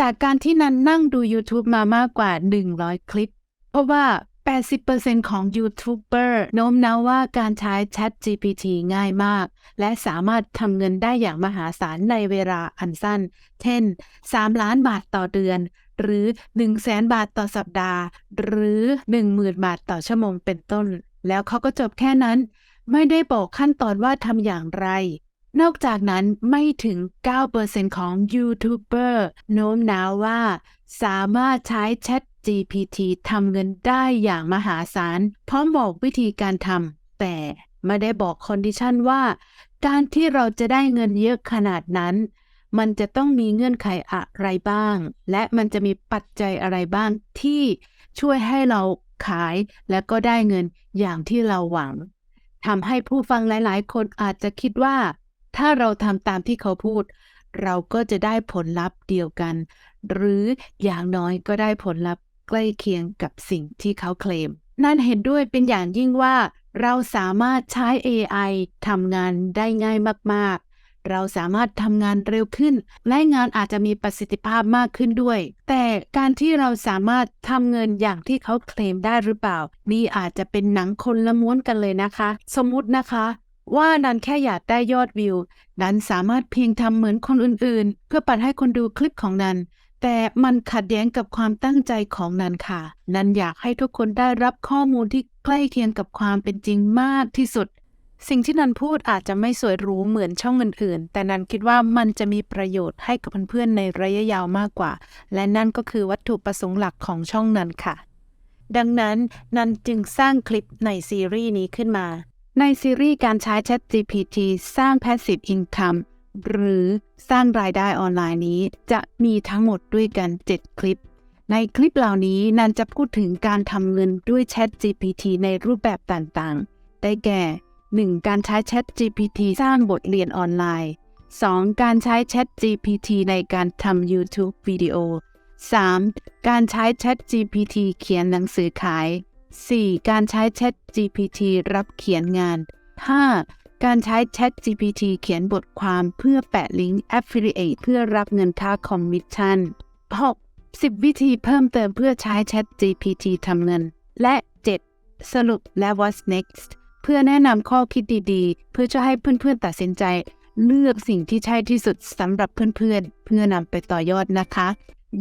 จากการที่นันนั่งดู YouTube มามากกว่า 100 คลิป เพราะว่า 80%ของยูทูบเบอร์โน้มน้าวว่าการใช้ Chat GPT ง่ายมาก และสามารถทำเงินได้อย่างมหาศาลในเวลาอันสั้น เช่น 3 ล้านบาทต่อเดือน หรือ 1 0 0 0 0แสนบาทต่อสัปดาห์ หรือ 10,000 บาทต่อชั่วโมงเป็นต้น แล้วเขาก็จบแค่นั้น ไม่ได้บอกขั้นตอนว่าทำอย่างไร นอกจากนั้นไม่ถึง 9%ของยูทูบเบอร์โน้มน้าวว่า สามารถใช้ Chat GPT ทำเงินได้อย่างมหาศาล พร้อมบอกวิธีการทำ แต่ไม่ได้บอกคอนดิชันว่า การที่เราจะได้เงินเยอะขนาดนั้น มันจะต้องมีเงื่อนไขอะไรบ้าง และมันจะมีปัจจัยอะไรบ้างที่ช่วยให้เราขายและก็ได้เงินอย่างที่เราหวังทำให้ผู้ฟังหลาย ๆ คนอาจจะคิดว่า ถ้าเราทำตามที่เขาพูด เราก็จะได้ผลลัพธ์เดียวกัน หรืออย่างน้อยก็ได้ผลลัพธ์ใกล้เคียงกับสิ่งที่เขาเคลม นั่นเห็นด้วยเป็นอย่างยิ่งว่า เราสามารถใช้ AI ทำงานได้ง่ายมาก ๆ เราสามารถทำงานเร็วขึ้น และงานอาจจะมีประสิทธิภาพมากขึ้นด้วย แต่การที่เราสามารถทำเงินอย่างที่เขาเคลมได้หรือเปล่า นี่อาจจะเป็นหนังคนละม้วนกันเลยนะคะ สมมุตินะคะ ว่านันแค่อยากได้ยอดวิว นันสามารถเพียงทำเหมือนคนอื่นๆ เพื่อปัดให้คนดูคลิปของนัน แต่มันขัดแย้งกับความตั้งใจของนันค่ะ นันอยากให้ทุกคนได้รับข้อมูลที่ใกล้เคียงกับความเป็นจริงมากที่สุด สิ่งที่นันพูดอาจจะไม่สวยหรูเหมือนช่องอื่นๆ แต่นันคิดว่ามันจะมีประโยชน์ให้กับเพื่อนๆในระยะยาวมากกว่า และนั่นก็คือวัตถุประสงค์หลักของช่องนันค่ะ ดังนั้นนันจึงสร้างคลิปในซีรีส์นี้ขึ้นมา ในซีรีส์การใช้ Chat GPT สร้าง Passive Income หรือสร้างรายได้ออนไลน์นี้ จะมีทั้งหมดด้วยกัน 7 คลิป ในคลิปเหล่านี้นันจะพูดถึงการทำเงินด้วย Chat GPT ในรูปแบบต่างๆ ได้แก่ 1. การใช้ Chat GPT สร้างบทเรียนออนไลน์ 2. การใช้ Chat GPT ในการทำ YouTube วิดีโอ 3. การใช้ Chat GPT เขียนหนังสือขาย 4. การใช้ Chat GPT รับเขียนงาน 5. การใช้ Chat GPT เขียนบทความเพื่อแปะลิงก์ Affiliate เพื่อรับเงินค่าคอมมิชชั่น 6. 10 วิธีเพิ่มเติมเพื่อใช้ Chat GPT ทำเงิน และ 7. สรุปและ What's next เพื่อแนะนำข้อคิดดีๆ เพื่อจะให้เพื่อนๆตัดสินใจ เลือกสิ่งที่ใช่ที่สุดสำหรับเพื่อนๆ เพื่อนำไปต่อยอดนะคะ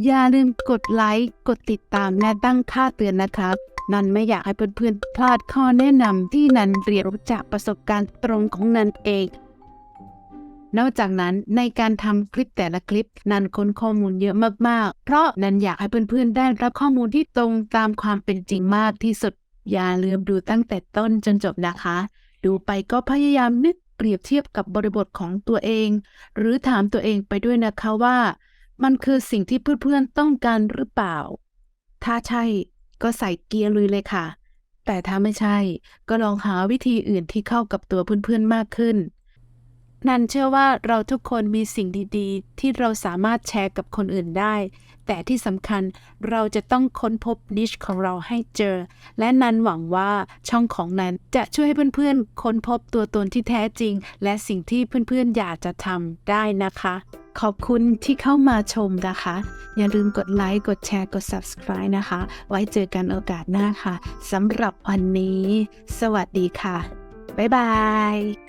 อย่าลืมกดไลค์ กดติดตามและตั้งค่าเตือนนะครับ นันไม่อยากให้เพื่อนๆพลาดข้อแนะนำที่นันเรียนรู้จากประสบการณ์ตรงของนันเอง นอกจากนั้นในการทำคลิปแต่ละคลิป นันค้นข้อมูลเยอะมากๆ เพราะนันอยากให้เพื่อนๆได้รับข้อมูลที่ตรงตามความเป็นจริงมากที่สุด อย่าลืมดูตั้งแต่ต้นจนจบนะคะ ดูไปก็พยายามนึกเปรียบเทียบกับบริบทของตัวเอง หรือถามตัวเองไปด้วยนะคะว่า มันคือสิ่งที่เพื่อนๆต้องการหรือเปล่า ถ้าใช่ ก็ใส่เกียร์ลุยเลยค่ะ แต่ถ้าไม่ใช่ ก็ลองหาวิธีอื่นที่เข้ากับตัวเพื่อนๆมากขึ้น นันเชื่อว่าเราทุกคนมีสิ่งดีๆ ที่เราสามารถแชร์กับคนอื่นได้ แต่ที่สำคัญเราจะต้องค้นพบนิชของเราให้เจอ และนันหวังว่าช่องของนันจะช่วยให้เพื่อนๆ ค้นพบตัวตนที่แท้จริง และสิ่งที่เพื่อนๆ อยากจะทำได้นะคะ ขอบคุณที่เข้ามาชมนะคะ อย่าลืมกดไลค์ กดแชร์ กด subscribe นะคะ ไว้เจอกันโอกาสหน้าค่ะสำหรับวันนี้ สวัสดีค่ะ บ๊ายบาย